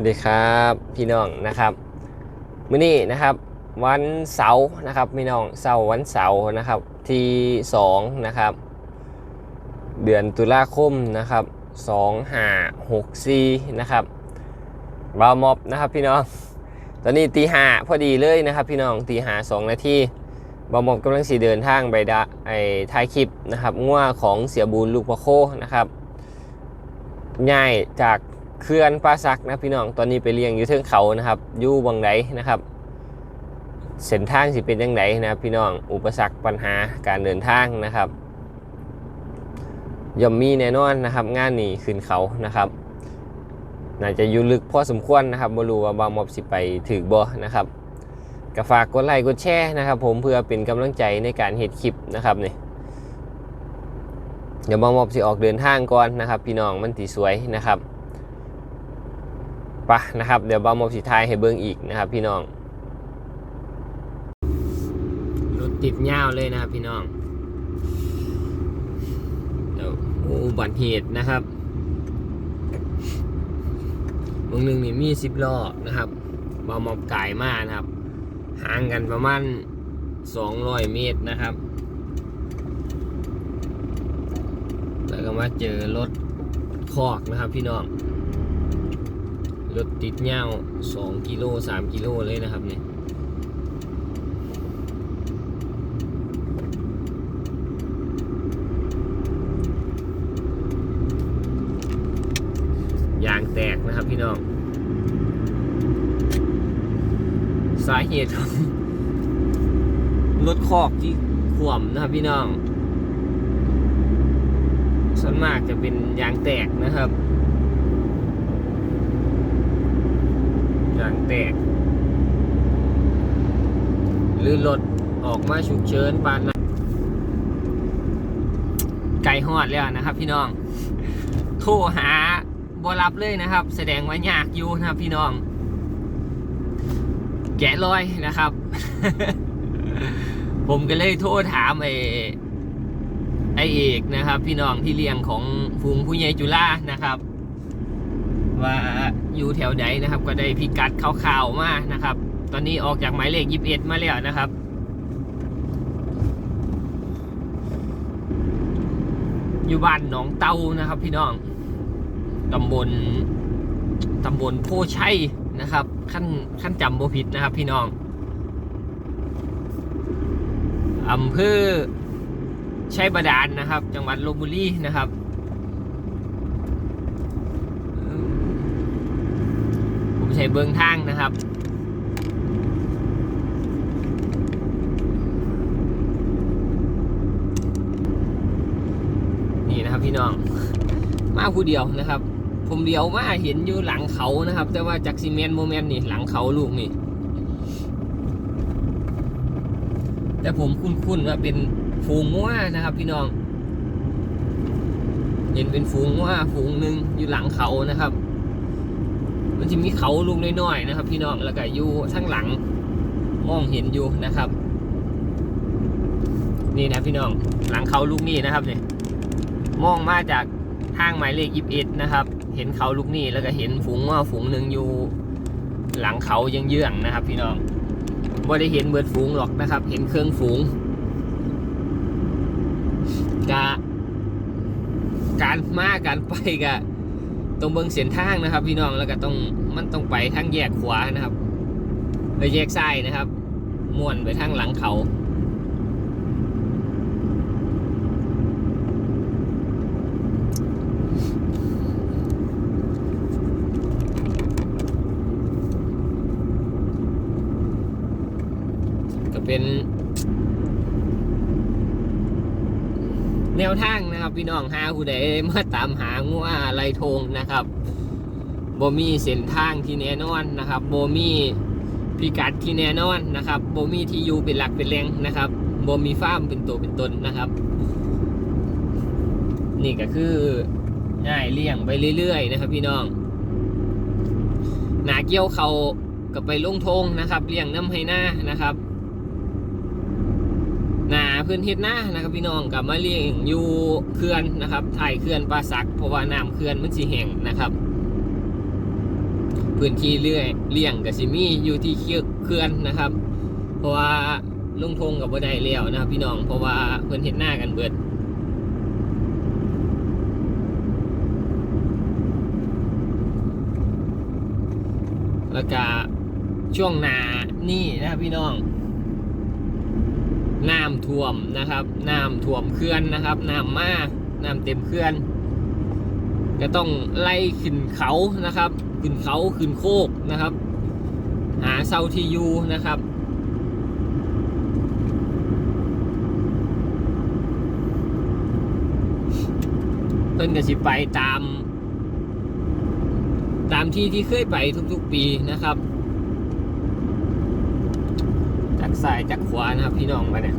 วัสดีครับพี่น้องนะครับมื้อนี้นะครับ วันเสาร์นะครับพี่น้องเสาร์วันเสาร์นะครับที่2นะครับ เดือนตุลาคมนะครับ2 5 6 4นะครับบาวมอบนะครับพี่น้องตอนนี้ตีห้าพอดีเลยนะครับ พี่น้องตีห้าสองนาทีบาวมอบกำลังสีเดินทางไปดะไอ้ท้ายคลิปนะครับง่วของเสียบูลลูกพะโคนะครับง่ายจาก เขื่อนป่าซักนะพี่น้องตอนนี้ไปเลี้ยงอยู่เทิงเขานะครับอยู่บังไดนะครับเส้นทางสิเป็นยังไงนะพี่น้องอุปสรรคปัญหาการเดินทางนะครับย่อมมีแน่นอนนะครับงานนี้ขึ้นเขานะครับน่าจะอยู่ลึกพอสมควรนะครับบรูว่าบางมอบสิไปถึกบ่นะครับก็ฝากกดไลค์กดแชร์นะครับ ผมเพื่อเป็นกำลังใจในการเฮ็ดคลิปนะครับนี่เดี๋ยวบางมอบสิออกเดินทางก่อนนะครับ พี่น้องมันตีสวยนะครับ ปะนะครับเดี๋ยวบางมบสิทายให้เบิ่งอีกนะครับพี่น้องรถติดยาวเลยนะครับพี่น้องเดี๋ยวอุบัติเหตุนะครับบางหนึ่งนี่มีสิบล้อนะครับมามอบกายมากนะครับ ห่างกันประมาณ200เมตรนะครับ แล้วก็มาเจอรถคอกนะครับพี่น้อง รถติดยาว2กิโล3กิโลเลยนะครับเนี่ยยางแตกนะครับพี่น้อง สาเหตุของรถคอกที่ขวมนะครับพี่น้องส่วนมากจะเป็นยางแตกนะครับ ยางแตก หรือรถออกมาฉุกเฉินปานนั้นไกลฮอดแล้วนะครับ พี่น้อง โทรหาบรับเลยนะครับ แสดงว่ายากอยู่นะครับ พี่น้อง แกะรอยนะครับ ผมก็เลยโทรถามไอ้ไอเอกนะครับ พี่น้องที่เลี้ยงของฟูงผู้ใหญ่จุฬานะครับ ว่าอยู่แถวไหนนะครับ ก็ได้พิกัดข่าวๆมานะครับ ตอนนี้ออกจากหมายเลขยิบเอ็ดมาแล้วนะครับอยู่บ้านหนองเตานะครับ พี่น้องตำบลตำบลโพชัยนะครับ ขั้นขั้นจำโบผิดนะครับ พี่น้องอำเภอชัยบาดาลนะครับ จังหวัดลบบุรีนะครับผม ใช้เบื้องทางนะครับนี่นะครับพี่น้องมาผู้เดียวนะครับ ผมเดียวมาเห็นอยู่หลังเขานะครับ แต่ว่าจากซีเมนต์โมเมนต์นี่หลังเขาลูกนี่แต่ผมคุ้นๆว่าเป็นฝูงงัวนะครับ พี่น้อง เห็นเป็นฝูงงัวฝูงหนึ่งอยู่หลังเขานะครับ มันจะมีเขาลูกน้อยๆนะครับ พี่น้องแล้วก็อยู่ทั้งหลังมองเห็นอยู่นะครับ นี่นะพี่น้องหลังเขาลูกนี่นะครับเนี่ยมองมาจากทางหมายเลขยิบเอ็ดนะครับ เห็นเขาลูกนี่แล้วก็เห็นฝูงว่าฝูงหนึ่งอยู่ หลังเขายังเยื่องๆนะครับ พี่น้องไม่ได้เห็นเบิดฝูงหรอกนะครับ เห็นเครื่องฝูงกะการมาการไปกะ ตรงเบิงเส้นทางนะครับ พี่น้องแล้วก็ต้องมันต้องไปทางแยกขวานะครับไปแยกซ้ายนะครับม่วนไปทางหลังเขาเป็น แนวทางนะครับ พี่น้องหาผู้ใดมาตามหางัวไรทงนะครับโบมีเส้นทางที่แน่นอนนะครับโบมีพิกัดที่แน่นอนนะครับโบมีที่อยู่เป็นหลักเป็นแหล่งนะครับโบมีฟาร์มเป็นตัวเป็นตนนะครับ นี่ก็คือง่ายเลี้ยงไปเรื่อยๆ นะครับ พี่น้องหนาเกี้ยวเขาก็ไปลงทงนะครับเลี้ยงน้ำให้หน้านะครับ พื้นที่หน้านะครับพี่น้องกับมาเลี้ยงอยู่เขื่อนนะครับถ่ายเขื่อนปลาสักเพราะว่าน้ำเขื่อนมันสีแห้งนะครับ พื้นที่เลื่อยเลี่ยงกับซิมีอยู่ที่เขื่อนนะครับ เพราะว่าลุงทงกับบ่ได้แล้วนะครับพี่น้องเพราะว่าเพิ่นเห็นหน้ากันเบิดแล้วก็ช่วงหนานี่นะครับพี่น้อง น้ำท่วมนะครับน้ำท่วมเขื่อนนะครับน้ำมาน้ำเต็มเขื่อนก็ต้องไล่ขึ้นเขานะครับขึ้นเขาขึ้นโคกนะครับ หาเซาทียูนะครับเพิ่นก็สิไปตาม ตามที่ที่เคยไปทุกๆปีนะครับ จากซ้ายจากขวานะครับพี่น้องมาเนี่ย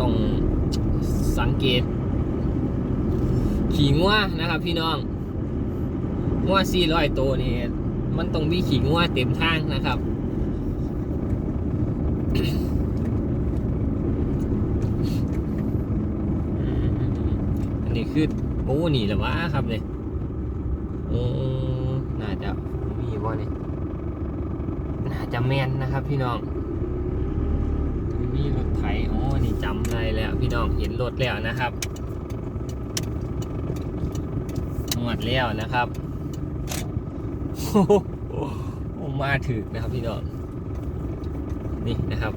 ต้องสังเกต ขี่งัวนะครับพี่น้องงัว400ตัวนี่มันต้องมีขี่งัวเต็มทางนะครับ อันนี้ คือโอ้นี่แหละวะครับเนี่ยโอ้น่าจะมีบ่เนี่ยน่าจะแมนนะครับ พี่น้องมีรถไถโอ้นี่จำได้แล้ว พี่น้องเห็นรถแล้วนะครับหมดแล้วนะครับโอ้โหมาถึกนะครับพี่น้องนี่นะครับ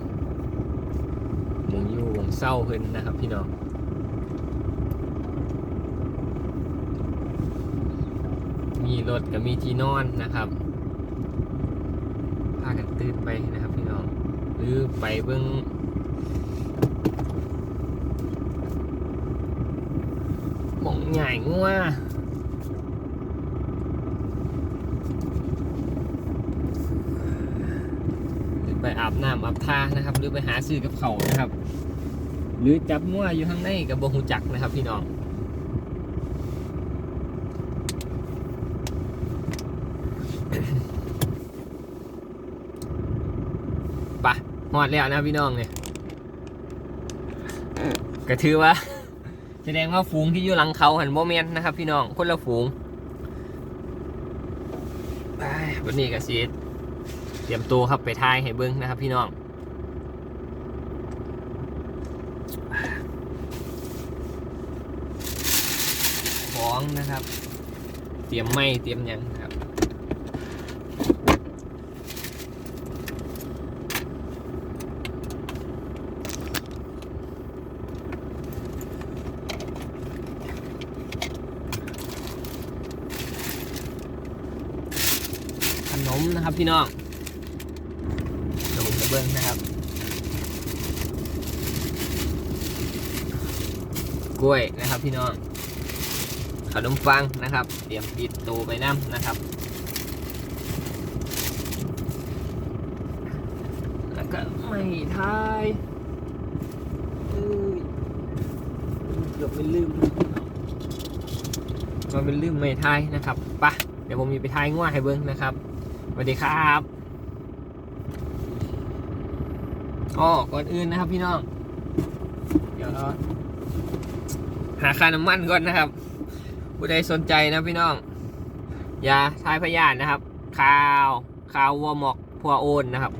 มงยูวงเศร้าเพิ่นนะครับ พี่น้อง มีรถกับมีที่นอนนะครับพากันตื่นไปนะครับพี่น้อง หรือไปเบิ้งมองใหญ่งัวหรือไปอาบน้ำอาบทานะครับ หรือไปหาซื้อกับเขานะครับ หรือจับงัวอยู่ข้างในกับบงหูจักนะครับพี่น้อง ปะ หอดแล้วนะพี่น้องเนี่ยก็ถือว่า แสดงว่าฝูงที่อยู่หลังเขาหันโมเมนต์นะครับ พี่น้องคนละฝูงไปวันนี้ก็สีเตรียมตัวครับไปทายให้เบิ้งนะครับ พี่น้องของนะครับ เตรียมไม้เตรียมยังครับ ขน มนะครับพี่น้องขนมกระเบื้องนะครับ กล้วยนะครับพี่น้องขนมปังนะครับ เตรียมติดตูไปน้ำนะครับ แล้วก็ไม่ทายเอ้ยเกือบไม่ลืมมาเป็นลืมไม่ทายนะครับปะเดี๋ยวผมมีไปทายง่วให้เบิ้งนะครับ สวัสดีครับอ๋อก่อนอื่นนะครับ พี่น้อง เดี๋ยวเราหาค่าน้ำมันก่อนนะครับ ผู้ใดสนใจนะพี่น้องยาทายพยานนะครับข่าวข่าววัวหมอกพัวโอนนะครับ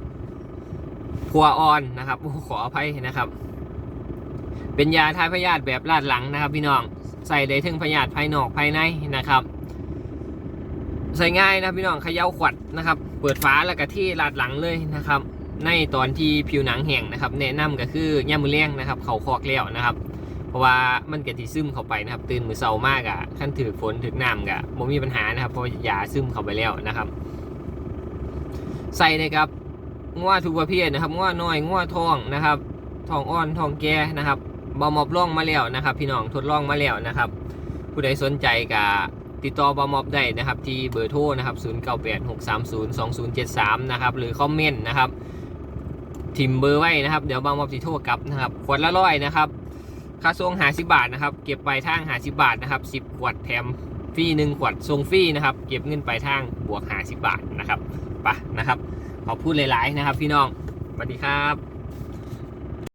พัวออนนะครับขออภัยนะครับ เป็นยาทายพยาธิแบบลาดหลังนะครับ พี่น้องใส่ได้ถึงพยาธิภายนอกภายในนะครับ ใส่ง่ายนะพี่น้องเขย่าขวดนะครับ เปิดฝาแล้วก็ที่ลาดหลังเลยนะครับ ในตอนที่ผิวหนังแห้งนะครับ แนะนำก็คือย่ามือเลี้ยงนะครับ เขาคอกแล้วนะครับ เพราะว่ามันกะที่ซึมเข้าไปนะครับ ตื่นมือเศร้ามากอะขั้นถือฝนถือน้ำกะบ่มีปัญหานะครับเพราะยาซึมเข้าไปแล้วนะครับ ใส่เลยครับง้วทุกประเภทนะครับง้วน้อยง้วทองนะครับทองอ่อนทองแก่นะครับบอมอบล่องมาแล้วนะครับ พี่น้องทดลองมาแล้วนะครับ ผู้ใดสนใจก็ ติดต่อบอมอบได้นะครับ ที่เบอร์โทรนะครับ 0986302073 นะครับ หรือคอมเมนต์นะครับทิมเบอร์ไว้นะครับ เดี๋ยวบอมอบสิโทรกลับนะครับขวดละร้อยนะครับ ค่าส่งหาสิบาทนะครับ เก็บไปทางหาสิบาทนะครับสิบขวดแถมฟรีหนึ่งขวดส่งฟรีนะครับ เก็บเงินไปทางบวกหาสิบาทนะครับไปะนะครับขขอบพูดหลายๆนะครับ พี่น้องสวัสดีครับ